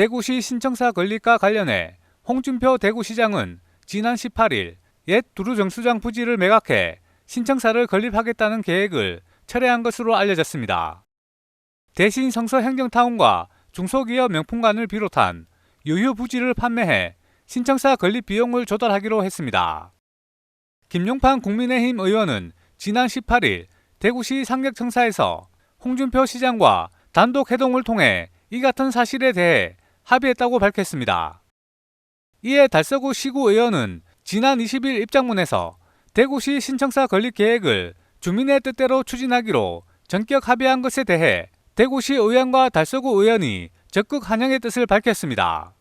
대구시 신청사 건립과 관련해 홍준표 대구시장은 지난 18일 옛 두루정수장 부지를 매각해 신청사를 건립하겠다는 계획을 철회한 것으로 알려졌습니다. 대신 성서 행정타운과 중소기업 명품관을 비롯한 유휴 부지를 판매해 신청사 건립 비용을 조달하기로 했습니다. 김용판 국민의힘 의원은 지난 18일 대구시 상격청사에서 홍준표 시장과 단독 회동을 통해 이 같은 사실에 대해 합의했다고 밝혔습니다. 이에 달서구 시구 의원은 지난 20일 입장문에서 대구시 신청사 건립 계획을 주민의 뜻대로 추진하기로 전격 합의한 것에 대해 대구시 의원과 달서구 의원이 적극 환영의 뜻을 밝혔습니다.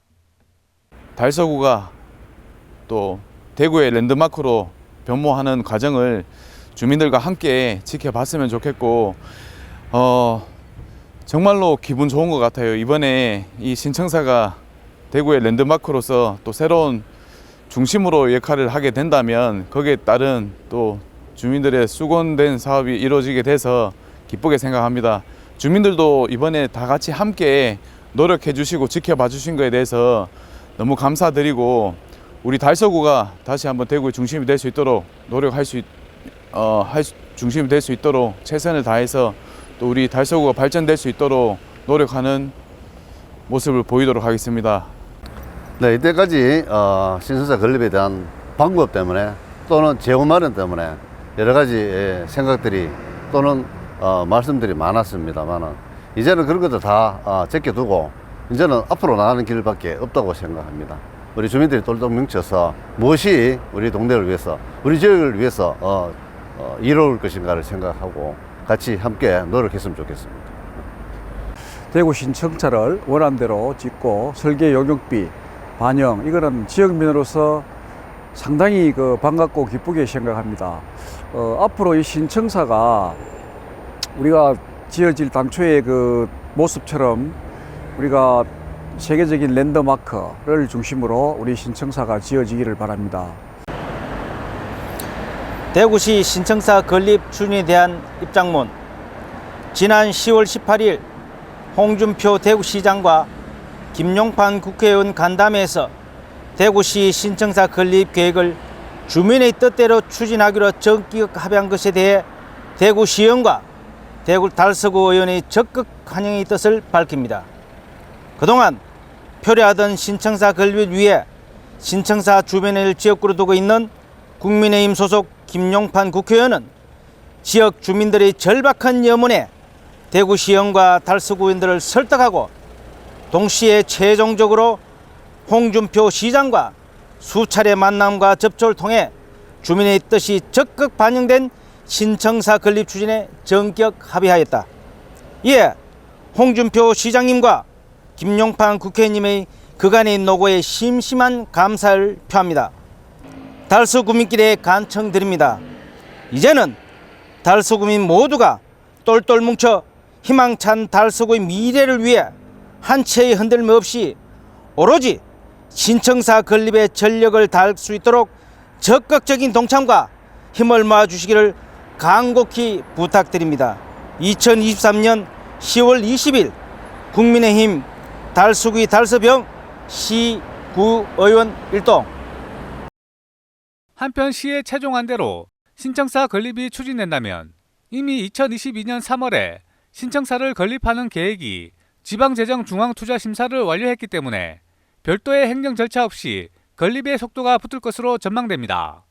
달서구가 또 대구의 랜드마크로 변모하는 과정을 주민들과 함께 지켜봤으면 좋겠고 어 정말로 기분 좋은 것 같아요. 이번에 이 신청사가 대구의 랜드마크로서 또 새로운 중심으로 역할을 하게 된다면 거기에 따른 또 주민들의 수건된 사업이 이루어지게 돼서 기쁘게 생각합니다. 주민들도 이번에 다 같이 함께 노력해 주시고 지켜봐 주신 거에 대해서 너무 감사드리고 우리 달서구가 다시 한번 대구의 중심이 될 수 있도록 노력할 수 있, 어, 할 수- 중심이 될 수 있도록 최선을 다해서 또 우리 달서구가 발전될 수 있도록 노력하는 모습을 보이도록 하겠습니다. 네, 이때까지 어, 신선사 건립에 대한 방법 때문에 또는 재원 마련 때문에 여러 가지 예, 생각들이 또는 어, 말씀들이 많았습니다만은 이제는 그런 것들 다 어, 제껴두고 이제는 앞으로 나가는 길밖에 없다고 생각합니다. 우리 주민들이 똘똘 뭉쳐서 무엇이 우리 동네를 위해서 우리 지역을 위해서 어, 어, 이루어올 것인가를 생각하고 같이 함께 노력했으면 좋겠습니다. 대구 신청차를 원안대로 짓고 설계 용역비 반영 이거는 지역민으로서 상당히 그 반갑고 기쁘게 생각합니다. 어, 앞으로 이 신청사가 우리가 지어질 당초의 그 모습처럼 우리가 세계적인 랜드마크를 중심으로 우리 신청사가 지어지기를 바랍니다. 대구시 신청사 건립 추진에 대한 입장문 지난 10월 18일 홍준표 대구시장과 김용판 국회의원 간담회에서 대구시 신청사 건립 계획을 주민의 뜻대로 추진하기로 전격 합의한 것에 대해 대구시의원과 대구 달서구 의원이 적극 환영의 뜻을 밝힙니다. 그동안 표류하던 신청사 건립을 위해 신청사 주변을 지역구로 두고 있는 국민의힘 소속 김용판 국회의원은 지역 주민들의 절박한 염원에 대구시의원과 달서구 의원들을 설득하고 동시에 최종적으로 홍준표 시장과 수차례 만남과 접촉을 통해 주민의 뜻이 적극 반영된 신청사 건립 추진에 전격 합의하였다. 이에 홍준표 시장님과 김용판 국회의원님의 그간의 노고에 심심한 감사를 표합니다. 달서 구민길에 간청드립니다. 이제는 달서 구민 모두가 똘똘 뭉쳐 희망찬 달서구의 미래를 위해 한 채의 흔들림 없이 오로지 신청사 건립에 전력을 다할 수 있도록 적극적인 동참과 힘을 모아 주시기를 간곡히 부탁드립니다. 2023년 10월 20일 국민의힘 달서구의 달서병 시구의원 일동 한편 시의 최종 안 대로 신청사 건립이 추진된다면 이미 2022년 3월에 신청사를 건립하는 계획이 지방재정중앙투자심사를 완료했기 때문에 별도의 행정 절차 없이 건립의 속도가 붙을 것으로 전망됩니다.